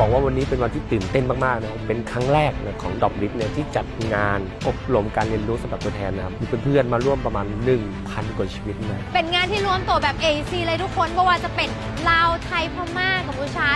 บอกว่าวันนี้เป็นวันที่ตื่นเต้นมากๆนะครับเป็นครั้งแรกนะของดอกลิฟเนี่ยที่จัดงานอบรมการเรียนรู้สำหรับตัวแทนนะครับมีเพื่อนๆมาร่วมประมาณ 1,000กว่าชีวิตนะเป็นงานที่รวมตัวแบบ AC เลยทุกคนไม่ว่าจะเป็นลาวไทยพม่ากัมพูชา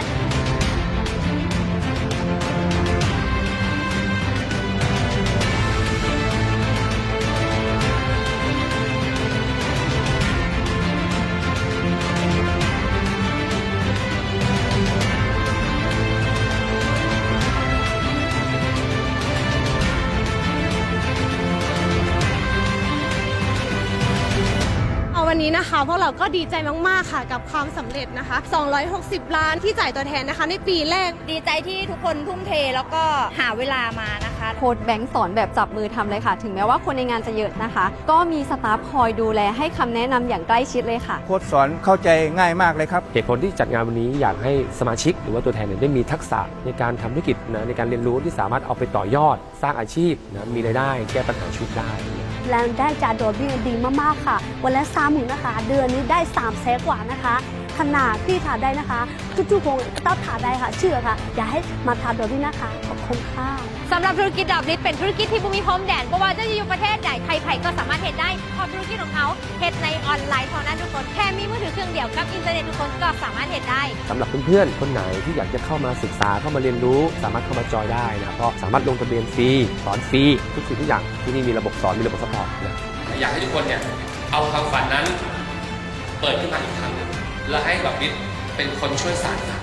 วันนี้นะคะพวกเราก็ดีใจมาก ๆ ค่ะกับความสำเร็จนะคะ 260 ล้านที่จ่ายตัวแทนนะคะ ในปีแรก ดีใจที่ทุกคนทุ่มเทแล้วก็หาเวลามานะคะ โค้ดแบงค์สอนแบบจับมือทำเลยค่ะ ถึงแม้ว่าคนในงานจะเยอะนะคะ ก็มีสตาฟคอยดูแลให้คำแนะนำอย่างใกล้ชิดเลยค่ะ โค้ดสอนเข้าใจง่ายมากเลยครับ เหตุผลที่จัดงานวันนี้อยากให้สมาชิก หรือว่าตัวแทนเนี่ยได้มีทักษะในการทำธุรกิจนะในการเรียนรู้ที่สามารถเอาไปต่อยอด สร้างอาชีพนะมีรายได้แก้ปัญหาชีวิตได้นะ แล้วได้จากโดบิดีมากๆค่ะ วันละสามหมื่นนะคะ เดือนนี้ได้3ามแสนกว่านะคะ ขนาดที่ถาได้นะคะทุกๆคงต้องถาได้ค่ะ เชื่อค่ะ อย่าให้มาทาโดบินะคะขอบ คุณค่ะสำหรับธุรกิจดอบลิฟเป็นธุรกิจที่บุมีพรมแดนเพราะว่าจะอยู่ประเทศใดใครๆก็สามารถเห็นได้เพราะธุรกิจของเขาเห็นในออนไลน์เท่านั้นทุกคนแค่มีมือถือเครื่องเดียวกับอินเทอร์เน็ตทุกคนก็สามารถเห็นได้สำหรับเพื่อนๆคนไหนที่อยากจะเข้ามาศึกษาเข้ามาเรียนรู้ สามารถเข้ามาจอยได้นะก็สามารถลงทะเบียนฟรีสอนฟรีทุกสิ่งทุกอย่างที่นี่มีระบบสอนมีระบบสปอร์ตนะอยากให้ทุกคนเนี่ยเอาความฝันนั้น เปิดขึ้นมาอีกครั้งหนึ่งและให้บับบิทเป็นคนช่วยสานฝัน